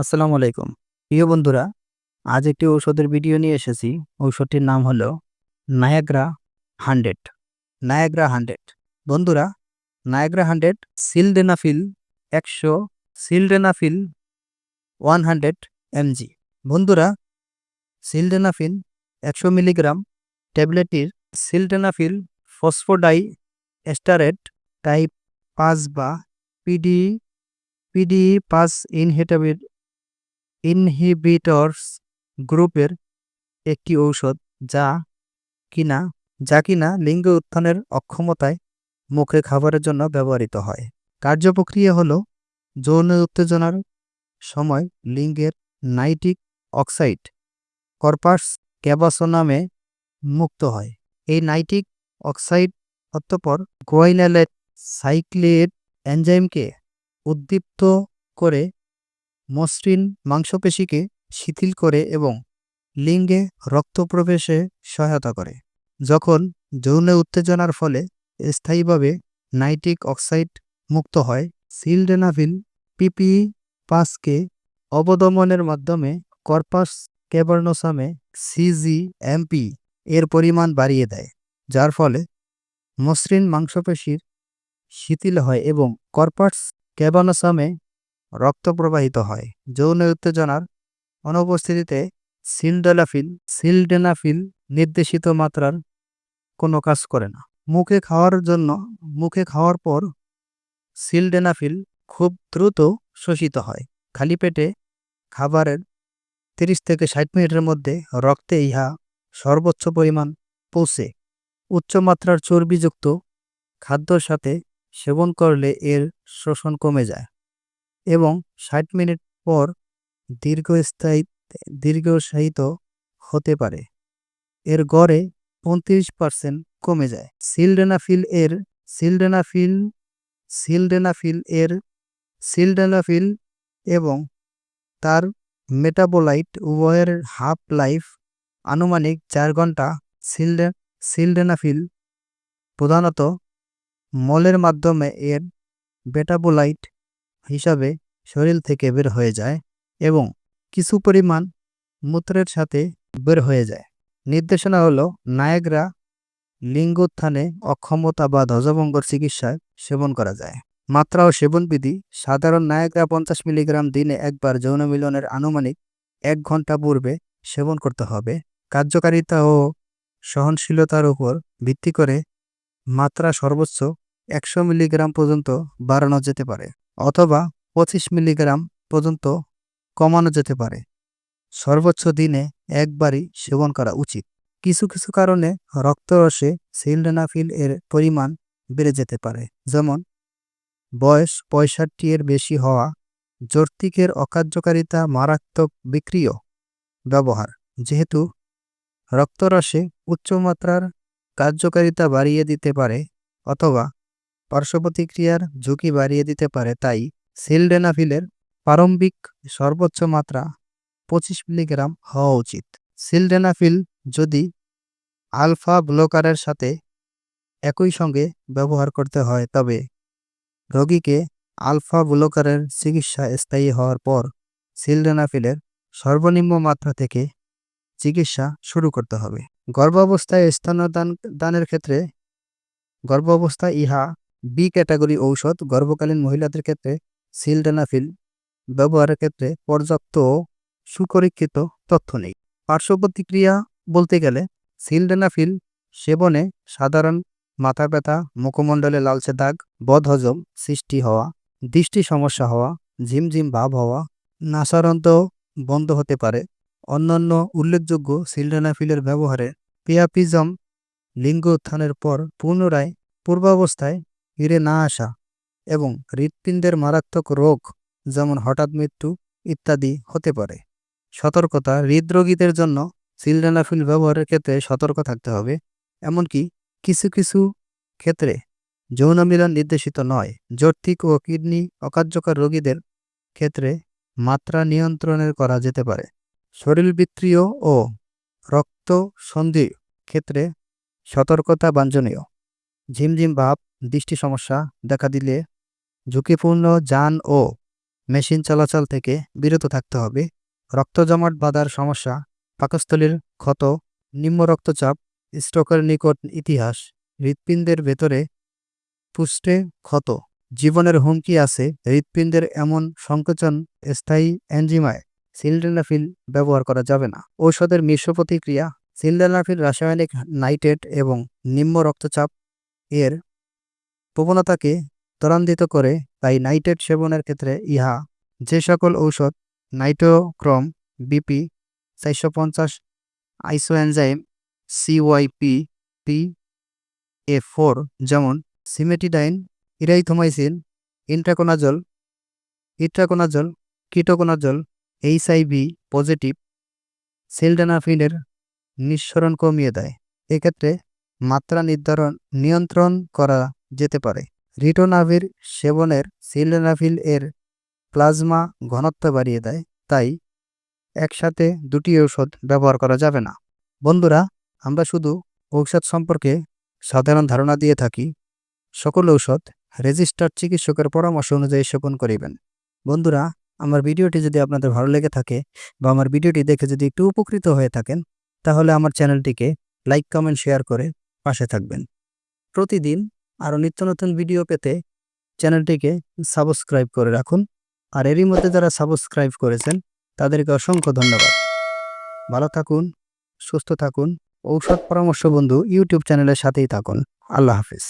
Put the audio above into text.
আসসালামু আলাইকুম। প্রিয় বন্ধুরা, আজ একটি ঔষধের ভিডিও নিয়ে এসেছি। ঔষধটির নাম হলো নায়াগ্রা হান্ড্রেড। Niagara hundred. বন্ধুরা, নায়াগ্রা হান্ড্রেড সিলডেনাফিল একশো সিলডেনাফিল ওয়ান হান্ড্রেড এমজি। বন্ধুরা, সিলডেনাফিল একশো মিলিগ্রাম ট্যাবলেটটির সিলডেনাফিল ফসফোডাই এস্টারেট টাইপ পাঁচ বা পিডি পিডি পাঁচ ইনহিটাবির ইনহিবিটরস গ্রুপের একটি ঔষধ যা কিনা যা কিনা লিঙ্গ উত্থানের অক্ষমতায় মুখে খাবারের জন্য ব্যবহৃত হয়। কার্যপ্রক্রিয়া হল যৌন উত্তেজনার সময় লিঙ্গের নাইট্রিক অক্সাইড কর্পাস ক্যাবাসো নামে মুক্ত হয়। এই নাইট্রিক অক্সাইড অতঃপর গোয়াইনালেট সাইক্লেট এনজাইমকে উদ্দীপ্ত করে মসৃণ মাংসপেশিকে শিথিল করে এবং লিঙ্গে রক্ত প্রবেশে সহায়তা করে, যখন যৌন উত্তেজনার ফলে স্থায়ীভাবে নাইট্রিক অক্সাইড মুক্ত হয়। সিলডেনাভিল পিপি পাঁচকে অবদমনের মাধ্যমে কর্পাস ক্যাবার্নোসামে সিজিএমপি এর পরিমাণ বাড়িয়ে দেয়, যার ফলে মসৃণ মাংসপেশির শিথিল হয় এবং কর্পাস ক্যাবানোসামে রক্ত প্রবাহিত হয়। যৌন উত্তেজনার অনুপস্থিতিতে সিলডেলাফিল, সিলডেনাফিল নির্দেশিত মাত্রার কোনো কাজ করে না। মুখে খাওয়ার জন্য, মুখে খাওয়ার পর সিলডেনাফিল খুব দ্রুত শোষিত হয়। খালি পেটে খাবারের তিরিশ থেকে ষাট মিনিটের মধ্যে রক্তে ইহা সর্বোচ্চ পরিমাণ পৌঁছে। উচ্চমাত্রার চর্বিযুক্ত খাদ্যর সাথে সেবন করলে এর শোষণ কমে যায়। এবং ষাট মিনিট পর দীর্ঘস্থায়ী দীর্ঘস্থায়িত হতে পারে। এর গড়ে পঁয়ত্রিশ পার্সেন্ট কমে যায়। সিলডেনাফিল এর সিলডেনাফিল সিলডেনাফিল এর সিলডেনাফিল এবং তার মেটাবোলাইট উভয়ের হাফ লাইফ আনুমানিক চার ঘণ্টা সিলডে সিলডেনাফিল প্রধানত মলের মাধ্যমে এর বেটাবোলাইট হিসাবে শরীর থেকে বের হয়ে যায় এবং কিছু পরিমাণ মূত্রের সাথে বের হয়ে যায়। নির্দেশনা হলো নায়করা লিঙ্গোত্থানে অক্ষমতা বা ধ্বজভঙ্গর চিকিৎসায় সেবন করা যায়। মাত্রা ও সেবনবিধি সাধারণ নায়করা পঞ্চাশ মিলিগ্রাম দিনে একবার যৌন মিলনের আনুমানিক এক ঘণ্টা পূর্বে সেবন করতে হবে। কার্যকারিতা ও সহনশীলতার উপর ভিত্তি করে মাত্রা সর্বোচ্চ একশো মিলিগ্রাম পর্যন্ত বাড়ানো যেতে পারে। অথবা পঁচিশ মিলিগ্রাম পর্যন্ত কমানো যেতে পারে। সর্বোচ্চ দিনে একবারই সেবন করা উচিত। কিছু কিছু কারণে রক্তরসে সিলডেনাফিল এর পরিমাণ বেড়ে যেতে পারে, যেমন বয়স পঁয়ষট্টি এর বেশি হওয়া, যৌক্তিকের অকার্যকারিতা মারাত্মক বিক্রিয় ব্যবহার। যেহেতু রক্তরসে উচ্চমাত্রার কার্যকারিতা বাড়িয়ে দিতে পারে, অথবা পার্শ্বপ্রতিক্রিয়ার ঝুঁকি বাড়িয়ে দিতে পারে, তাই সিলডেনাফিলের প্রারম্ভিক সর্বোচ্চ মাত্রা পঁচিশ মিলিগ্রাম হওয়া উচিত। সিলডেনাফিল যদি আলফা ব্লকারের সাথে একই সঙ্গে ব্যবহার করতে হয়, তবে রোগীকে আলফা ব্লকারের চিকিৎসা স্থায়ী হওয়ার পর সিলডেনাফিলের সর্বনিম্ন মাত্রা থেকে চিকিৎসা শুরু করতে হবে। গর্ভাবস্থায় স্তনদান দানের ক্ষেত্রে গর্ভাবস্থায় ইহা বি ক্যাটাগরি ঔষধ গর্ভকালীন মহিলাদের ক্ষেত্রে সিলডেনাফিল ব্যবহারের ক্ষেত্রে পর্যাপ্ত সুপরীক্ষিত তথ্য নেই। পার্শ্ব প্রতিক্রিয়া বলতে গেলে সিলডেনাফিল সেবনে সাধারণ মাথা ব্যথা মুখমণ্ডলে লালচে দাগ, বদহজম সৃষ্টি হওয়া, দৃষ্টি সমস্যা হওয়া, ঝিমঝিম ভাব হওয়া, নাসারন্ত বন্ধ হতে পারে। অন্যান্য উল্লেখযোগ্য সিলডেনাফিলের ব্যবহারে পিয়াপিজম লিঙ্গ উত্থানের পর পুনরায় পূর্বাবস্থায় ফিরে না আসা এবং হৃৎপিণ্ডের মারাত্মক রোগ যেমন হঠাৎ মৃত্যু ইত্যাদি হতে পারে। সতর্কতা হৃদরোগীদের জন্য সিলডেনাফিল ব্যবহারের ক্ষেত্রে সতর্ক থাকতে হবে, এমনকি কিছু কিছু ক্ষেত্রে যৌন মিলন নির্দেশিত নয়। যৌক্তিক ও কিডনি অকার্যকর রোগীদের ক্ষেত্রে মাত্রা নিয়ন্ত্রণের করা যেতে পারে। শরীরবৃত্তীয় ও রক্ত সন্ধি ক্ষেত্রে সতর্কতা বাঞ্ছনীয়। ঝিমঝিম ভাব, দৃষ্টি সমস্যা দেখা দিলে ঝুঁকিপূর্ণ যান ও মেশিন চলাচল থেকে বিরত থাকতে হবে। রক্ত জমাট বাঁধার সমস্যা, পাকস্থলীর ক্ষত, নিম্ন রক্তচাপ, স্ট্রোকের নিকট ইতিহাস, হৃৎপিণ্ডের ভেতরে পুষ্টে ক্ষত, জীবনের হুমকি আছে, হৃৎপিণ্ডের এমন সংকোচন স্থায়ী এনজিমায় সিলডেনাফিল ব্যবহার করা যাবে না। ঔষধের মিশ্র প্রতিক্রিয়া, সিলডেনাফিল রাসায়নিক নাইট্রেট এবং নিম্ন রক্তচাপ এর প্রবণতাকে ত্বরান্বিত করে, তাই নাইট্রেট সেবনের ক্ষেত্রে ইহা যে সকল ঔষধ, নাইট্রোক্রম, বিপি, চারশো পঞ্চাশ, isoenzyme CYP P A four, যেমন cimetidine, erythromycin, intraconazole, itraconazole, ketoconazole HIV positive সিলডেনাফিলের নিঃসরণ কমিয়ে দেয়। এক্ষেত্রে মাত্রা নির্ধারণ, নিয়ন্ত্রণ করা যেতে পারে। রিটোনাভির সেবনের সিলডেনাফিল এর প্লাজমা ঘনত্ব বাড়িয়ে দেয়, তাই একসাথে দুটি ঔষধ ব্যবহার করা যাবে না। বন্ধুরা, আমরা শুধু ঔষধ সম্পর্কে সাধারণ ধারণা দিয়ে থাকি। সকল ঔষধ রেজিস্টার্ড চিকিৎসকের পরামর্শ অনুযায়ী সেবন করিবেন। বন্ধুরা, আমার ভিডিওটি যদি আপনাদের ভালো লেগে থাকে বা আমার ভিডিওটি দেখে যদি একটু উপকৃত হয়ে থাকেন, তাহলে আমার চ্যানেলটিকে লাইক, কমেন্ট, শেয়ার করে পাশে থাকবেন। প্রতিদিন আরও নিত্য নতুন ভিডিও পেতে চ্যানেলটিকে সাবস্ক্রাইব করে রাখুন। আর এরই মধ্যে যারা সাবস্ক্রাইব করেছেন, তাদেরকে অসংখ্য ধন্যবাদ। ভালো থাকুন, সুস্থ থাকুন, ঔষধ পরামর্শ বন্ধু ইউটিউব চ্যানেলের সাথেই থাকুন। আল্লাহ হাফিজ।